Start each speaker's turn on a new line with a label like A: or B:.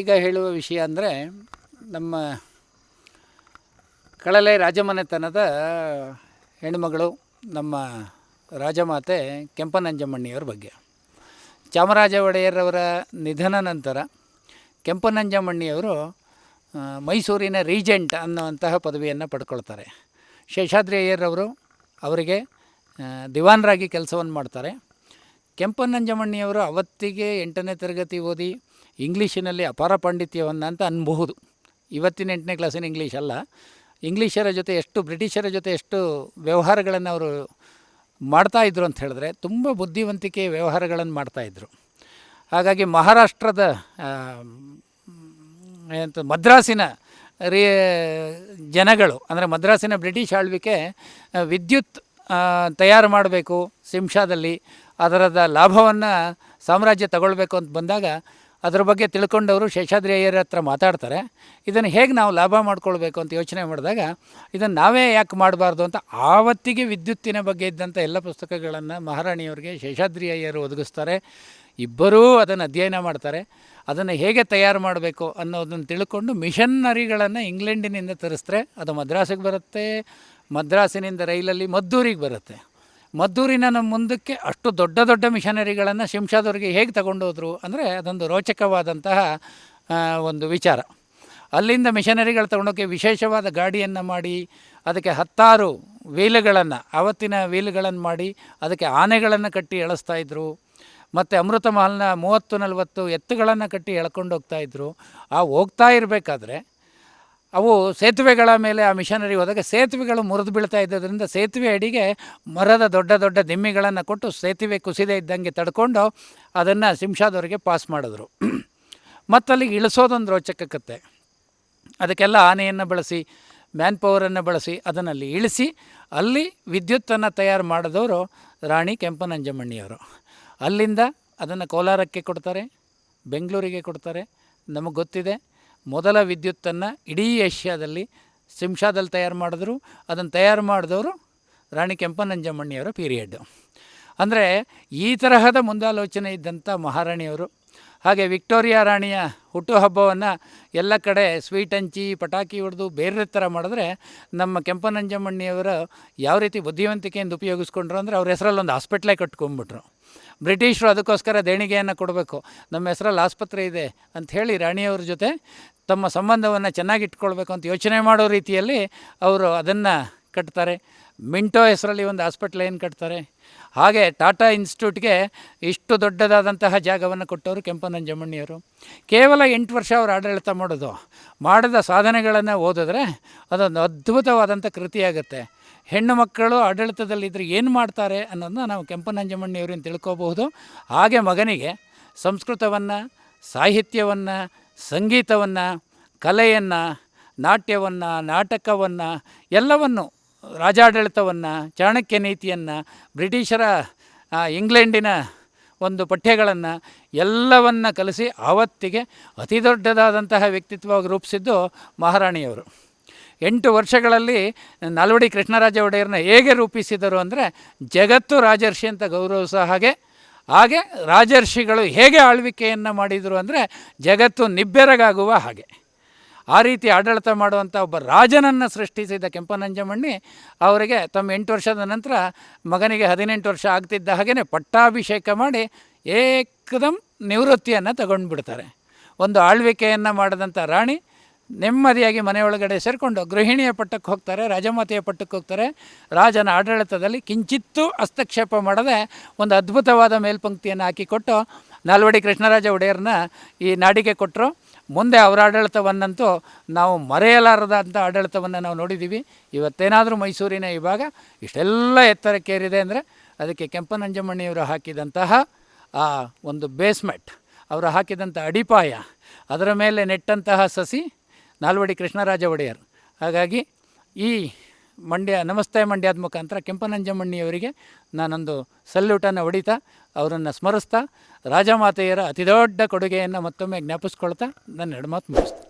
A: ಈಗ ಹೇಳುವ ವಿಷಯ ಅಂದರೆ ನಮ್ಮ ಕಳಲೆ ರಾಜಮನೆತನದ ಹೆಣ್ಣುಮಗಳು ನಮ್ಮ ರಾಜಮಾತೆ ಕೆಂಪನಂಜಮ್ಮಣ್ಣಿಯವರ ಬಗ್ಗೆ. ಚಾಮರಾಜ ಒಡೆಯರವರ ನಿಧನ ನಂತರ ಕೆಂಪನಂಜಮ್ಮಣ್ಣಿಯವರು ಮೈಸೂರಿನ ರೀಜೆಂಟ್ ಅನ್ನುವಂತಹ ಪದವಿಯನ್ನು ಪಡ್ಕೊಳ್ತಾರೆ. ಶೇಷಾದ್ರಿ ಅಯ್ಯರವರು ಅವರಿಗೆ ದಿವಾನರಾಗಿ ಕೆಲಸವನ್ನು ಮಾಡ್ತಾರೆ. ಕೆಂಪನಂಜಮ್ಮಣ್ಣಿಯವರು ಅವತ್ತಿಗೆ ಎಂಟನೇ ತರಗತಿ ಓದಿ ಇಂಗ್ಲೀಷಿನಲ್ಲಿ ಅಪಾರ ಪಾಂಡಿತ್ಯವನ್ನು ಅಂತ ಅನ್ಬಹುದು. ಇವತ್ತಿನ ಎಂಟನೇ ಕ್ಲಾಸಿನ ಇಂಗ್ಲೀಷ್ ಅಲ್ಲ. ಇಂಗ್ಲೀಷರ ಜೊತೆ ಎಷ್ಟು, ಬ್ರಿಟಿಷರ ಜೊತೆ ಎಷ್ಟು ವ್ಯವಹಾರಗಳನ್ನು ಅವರು ಮಾಡ್ತಾಯಿದ್ರು ಅಂತ ಹೇಳಿದ್ರೆ ತುಂಬ ಬುದ್ಧಿವಂತಿಕೆ ವ್ಯವಹಾರಗಳನ್ನು ಮಾಡ್ತಾಯಿದ್ರು ಹಾಗಾಗಿ ಮಹಾರಾಷ್ಟ್ರದ ಎಂತ ಮದ್ರಾಸಿನ ರೇ, ಜನಗಳು, ಅಂದರೆ ಮದ್ರಾಸಿನ ಬ್ರಿಟಿಷ್ ಆಳ್ವಿಕೆ ವಿದ್ಯುತ್ ತಯಾರು ಮಾಡಬೇಕು ಸಿಂಶಾದಲ್ಲಿ, ಅದರದ ಲಾಭವನ್ನು ಸಾಮ್ರಾಜ್ಯ ತಗೊಳ್ಬೇಕು ಅಂತ ಬಂದಾಗ ಅದ್ರ ಬಗ್ಗೆ ತಿಳ್ಕೊಂಡವರು ಶೇಷಾದ್ರಿ ಅಯ್ಯರ ಹತ್ರ ಮಾತಾಡ್ತಾರೆ. ಇದನ್ನು ಹೇಗೆ ನಾವು ಲಾಭ ಮಾಡ್ಕೊಳ್ಬೇಕು ಅಂತ ಯೋಚನೆ ಮಾಡಿದಾಗ, ಇದನ್ನು ನಾವೇ ಯಾಕೆ ಮಾಡಬಾರ್ದು ಅಂತ ಆವತ್ತಿಗೆ ವಿದ್ಯುತ್ತಿನ ಬಗ್ಗೆ ಇದ್ದಂಥ ಎಲ್ಲ ಪುಸ್ತಕಗಳನ್ನು ಮಹಾರಾಣಿಯವರಿಗೆ ಶೇಷಾದ್ರಿ ಅಯ್ಯರು ಒದಗಿಸ್ತಾರೆ. ಇಬ್ಬರೂ ಅದನ್ನು ಅಧ್ಯಯನ ಮಾಡ್ತಾರೆ. ಅದನ್ನು ಹೇಗೆ ತಯಾರು ಮಾಡಬೇಕು ಅನ್ನೋದನ್ನು ತಿಳ್ಕೊಂಡು ಮಿಷನ್ನರಿಗಳನ್ನು ಇಂಗ್ಲೆಂಡಿನಿಂದ ತರಿಸಿದ್ರೆ ಅದು ಮದ್ರಾಸಿಗೆ ಬರುತ್ತೆ, ಮದ್ರಾಸಿನಿಂದ ರೈಲಲ್ಲಿ ಮದ್ದೂರಿಗೆ ಬರುತ್ತೆ. ಮದ್ದೂರಿನ ಮುಂದಕ್ಕೆ ಅಷ್ಟು ದೊಡ್ಡ ದೊಡ್ಡ ಮಿಷನರಿಗಳನ್ನು ಶಿಂಷಾದವ್ರಿಗೆ ಹೇಗೆ ತಗೊಂಡೋದ್ರು ಅಂದರೆ ಅದೊಂದು ರೋಚಕವಾದಂತಹ ಒಂದು ವಿಚಾರ. ಅಲ್ಲಿಂದ ಮಿಷನರಿಗಳು ತಗೊಂಡೋಗಿ ವಿಶೇಷವಾದ ಗಾಡಿಯನ್ನು ಮಾಡಿ, ಅದಕ್ಕೆ ಹತ್ತಾರು ವೀಲುಗಳನ್ನು, ಆವತ್ತಿನ ವೀಲುಗಳನ್ನು ಮಾಡಿ, ಅದಕ್ಕೆ ಆನೆಗಳನ್ನು ಕಟ್ಟಿ ಎಳಿಸ್ತಾ ಇದ್ದರು ಮತ್ತು ಅಮೃತ ಮಹಲ್ನ ಮೂವತ್ತು ನಲವತ್ತು ಎತ್ತುಗಳನ್ನು ಕಟ್ಟಿ ಎಳ್ಕೊಂಡು ಹೋಗ್ತಾ ಇದ್ರು. ಆ ಹೋಗ್ತಾ ಇರಬೇಕಾದ್ರೆ ಅವು ಸೇತುವೆಗಳ ಮೇಲೆ ಆ ಮಿಷನರಿ ಹೋದಾಗ ಸೇತುವೆಗಳು ಮುರಿದು ಬೀಳ್ತಾ ಇದ್ದರಿಂದ ಸೇತುವೆ ಅಡಿಗೆ ಮರದ ದೊಡ್ಡ ದೊಡ್ಡ ದಿಮ್ಮಿಗಳನ್ನು ಕೊಟ್ಟು ಸೇತುವೆ ಕುಸಿದೇ ಇದ್ದಂಗೆ ತಡ್ಕೊಂಡು ಅದನ್ನು ಸಿಂಶಾದವರಿಗೆ ಪಾಸ್ ಮಾಡಿದ್ರು. ಮತ್ತು ಅಲ್ಲಿಗೆ ಇಳಿಸೋದೊಂದು ರೋಚಕ ಕತೆ. ಅದಕ್ಕೆಲ್ಲ ಆನೆಯನ್ನು ಬಳಸಿ ಮ್ಯಾನ್ ಪವರನ್ನು ಬಳಸಿ ಅದನ್ನಲ್ಲಿ ಇಳಿಸಿ, ಅಲ್ಲಿ ವಿದ್ಯುತ್ತನ್ನು ತಯಾರು ಮಾಡಿದವರು ರಾಣಿ ಕೆಂಪನಂಜಮಣ್ಣಿಯವರು. ಅಲ್ಲಿಂದ ಅದನ್ನು ಕೋಲಾರಕ್ಕೆ ಕೊಡ್ತಾರೆ, ಬೆಂಗಳೂರಿಗೆ ಕೊಡ್ತಾರೆ, ನಮಗೆ ಗೊತ್ತಿದೆ. ಮೊದಲ ವಿದ್ಯುತ್ತನ್ನು ಇಡೀ ಏಷ್ಯಾದಲ್ಲಿ ಸಿಂಷಾದಲ್ಲಿ ತಯಾರು ಮಾಡಿದ್ರು. ಅದನ್ನು ತಯಾರು ಮಾಡಿದವರು ರಾಣಿ ಕೆಂಪನಂಜಮ್ಮಣ್ಣಿಯವರ ಪೀರಿಯಡ್ಡು ಅಂದರೆ ಈ ತರಹದ ಮುಂದಾಲೋಚನೆ ಇದ್ದಂಥ ಮಹಾರಾಣಿಯವರು ಹಾಗೆ ವಿಕ್ಟೋರಿಯಾ ರಾಣಿಯ ಹುಟ್ಟುಹಬ್ಬವನ್ನು ಎಲ್ಲ ಕಡೆ ಸ್ವೀಟ್ ಹಂಚಿ, ಪಟಾಕಿ ಹೊಡೆದು ಬೇರೆ ಥರ ಮಾಡಿದ್ರೆ ನಮ್ಮ ಕೆಂಪನಂಜಮ್ಮಣ್ಣಿಯವರು ಯಾವ ರೀತಿ ಬುದ್ಧಿವಂತಿಕೆಯಿಂದ ಉಪಯೋಗಿಸ್ಕೊಂಡ್ರು ಅಂದರೆ ಅವ್ರ ಹೆಸರಲ್ಲಿ ಒಂದು ಹಾಸ್ಪಿಟ್ಲೇ ಕಟ್ಕೊಂಡ್ಬಿಟ್ರು. ಬ್ರಿಟಿಷರು ಅದಕ್ಕೋಸ್ಕರ ದೇಣಿಗೆಯನ್ನು ಕೊಡಬೇಕು. ನಮ್ಮ ಹೆಸರಲ್ಲಿ ಆಸ್ಪತ್ರೆ ಇದೆ ಅಂತ ಹೇಳಿ ರಾಣಿಯವ್ರ ಜೊತೆ ತಮ್ಮ ಸಂಬಂಧವನ್ನು ಚೆನ್ನಾಗಿಟ್ಕೊಳ್ಬೇಕು ಅಂತ ಯೋಚನೆ ಮಾಡೋ ರೀತಿಯಲ್ಲಿ ಅವರು ಅದನ್ನು ಕಟ್ತಾರೆ. ಮಿಂಟೋ ಹೆಸರಲ್ಲಿ ಒಂದು ಹಾಸ್ಪಿಟ್ಲ್ ಏನು ಕಟ್ತಾರೆ? ಹಾಗೆ ಟಾಟಾ ಇನ್ಸ್ಟಿಟ್ಯೂಟ್ಗೆ ಇಷ್ಟು ದೊಡ್ಡದಾದಂತಹ ಜಾಗವನ್ನು ಕೊಟ್ಟವರು ಕೆಂಪನಂಜಮ್ಮಣ್ಣಿಯವರು ಕೇವಲ ಎಂಟು ವರ್ಷ ಅವರು ಆಡಳಿತ ಮಾಡೋದು. ಮಾಡಿದ ಸಾಧನೆಗಳನ್ನು ಓದಿದ್ರೆ ಅದೊಂದು ಅದ್ಭುತವಾದಂಥ ಕೃತಿಯಾಗುತ್ತೆ. ಹೆಣ್ಣು ಮಕ್ಕಳು ಆಡಳಿತದಲ್ಲಿದ್ದರೆ ಏನು ಮಾಡ್ತಾರೆ ಅನ್ನೋದನ್ನ ನಾವು ಕೆಂಪನಂಜಮ್ಮಣ್ಣಿಯವರಿಂದ ತಿಳ್ಕೋಬಹುದು. ಹಾಗೆ ಮಗನಿಗೆ ಸಂಸ್ಕೃತವನ್ನು, ಸಾಹಿತ್ಯವನ್ನು, ಸಂಗೀತವನ್ನು, ಕಲೆಯನ್ನು, ನಾಟ್ಯವನ್ನು, ನಾಟಕವನ್ನು ಎಲ್ಲವನ್ನು ರಾಜಾಡಳಿತವನ್ನು, ಚಾಣಕ್ಯ ನೀತಿಯನ್ನು, ಬ್ರಿಟಿಷರ ಇಂಗ್ಲೆಂಡಿನ ಒಂದು ಪಠ್ಯಗಳನ್ನು ಎಲ್ಲವನ್ನ ಕಲಿಸಿ ಆವತ್ತಿಗೆ ಅತಿ ದೊಡ್ಡದಾದಂತಹ ವ್ಯಕ್ತಿತ್ವವಾಗಿ ರೂಪಿಸಿದ್ದು ಮಹಾರಾಣಿಯವರು. ಎಂಟು ವರ್ಷಗಳಲ್ಲಿ ನಾಲ್ವಡಿ ಕೃಷ್ಣರಾಜ ಒಡೆಯರನ್ನ ಹೇಗೆ ರೂಪಿಸಿದರು ಅಂದರೆ ಜಗತ್ತು ರಾಜರ್ಷಿ ಅಂತ ಗೌರವಿಸೋ ಹಾಗೆ ಹಾಗೆ ರಾಜರ್ಷಿಗಳು ಹೇಗೆ ಆಳ್ವಿಕೆಯನ್ನು ಮಾಡಿದರು ಅಂದರೆ ಜಗತ್ತು ನಿಬ್ಬೆರಗಾಗುವ ಹಾಗೆ. ಆ ರೀತಿ ಆಡಳಿತ ಮಾಡುವಂಥ ಒಬ್ಬ ರಾಜನನ್ನು ಸೃಷ್ಟಿಸಿದ ಕೆಂಪನಂಜಮಣ್ಣಿ ಅವರಿಗೆ ತಮ್ಮ ಎಂಟು ವರ್ಷದ ನಂತರ ಮಗನಿಗೆ ಹದಿನೆಂಟು ವರ್ಷ ಆಗ್ತಿದ್ದ ಹಾಗೆಯೇ ಪಟ್ಟಾಭಿಷೇಕ ಮಾಡಿ ಏಕದಂ ನಿವೃತ್ತಿಯನ್ನು ತಗೊಂಡ್ಬಿಡ್ತಾರೆ. ಒಂದು ಆಳ್ವಿಕೆಯನ್ನು ಮಾಡಿದಂಥ ರಾಣಿ ನೆಮ್ಮದಿಯಾಗಿ ಮನೆಯೊಳಗಡೆ ಸೇರಿಕೊಂಡು ಗೃಹಿಣಿಯ ಪಟ್ಟಕ್ಕೆ ಹೋಗ್ತಾರೆ, ರಾಜಮಾತೆಯ ಪಟ್ಟಕ್ಕೆ ಹೋಗ್ತಾರೆ. ರಾಜನ ಆಡಳಿತದಲ್ಲಿ ಕಿಂಚಿತ್ತೂ ಹಸ್ತಕ್ಷೇಪ ಮಾಡದೆ ಒಂದು ಅದ್ಭುತವಾದ ಮೇಲ್ಪಂಕ್ತಿಯನ್ನು ಹಾಕಿಕೊಟ್ಟು ನಾಲ್ವಡಿ ಕೃಷ್ಣರಾಜ ಒಡೆಯರನ್ನ ಈ ನಾಡಿಗೆ ಕೊಟ್ಟರು ಮುಂದೆ ಅವರ ಆಡಳಿತವನ್ನಂತೂ ನಾವು ಮರೆಯಲಾರದಂಥ ಆಡಳಿತವನ್ನು ನಾವು ನೋಡಿದ್ದೀವಿ ಇವತ್ತೇನಾದರೂ ಮೈಸೂರಿನ ಭಾಗ ಇಷ್ಟೆಲ್ಲ ಎತ್ತರಕ್ಕೇರಿದೆ ಅಂದರೆ ಅದಕ್ಕೆ ಕೆಂಪನಂಜಮಣ್ಣಿಯವರು ಹಾಕಿದಂತಹ, ಆ, ಒಂದು ಬೇಸ್ಮೆಟ್ ಅವರು ಹಾಕಿದಂಥ ಅಡಿಪಾಯ, ಅದರ ಮೇಲೆ ನೆಟ್ಟಂತಹ ಸಸಿ ನಾಲ್ವಡಿ ಕೃಷ್ಣರಾಜ ಒಡೆಯರ್. ಹಾಗಾಗಿ ಈ ಮಂಡ್ಯ, ನಮಸ್ತೆ ಮಂಡ್ಯದ ಮುಖಾಂತರ ಕೆಂಪನಂಜಮ್ಮಣ್ಣಿಯವರಿಗೆ ನಾನೊಂದು ಸಲ್ಯೂಟನ್ನು ಹೊಡಿತಾ, ಅವರನ್ನು ಸ್ಮರಿಸ್ತಾ, ರಾಜಮಾತೆಯರ ಅತಿದೊಡ್ಡ ಕೊಡುಗೆಯನ್ನು ಮತ್ತೊಮ್ಮೆ ಜ್ಞಾಪಿಸ್ಕೊಳ್ತಾ ನನ್ನ ಎಡಮಾತು ಮಾತು ಮುಗಿಸ್ತೀನಿ.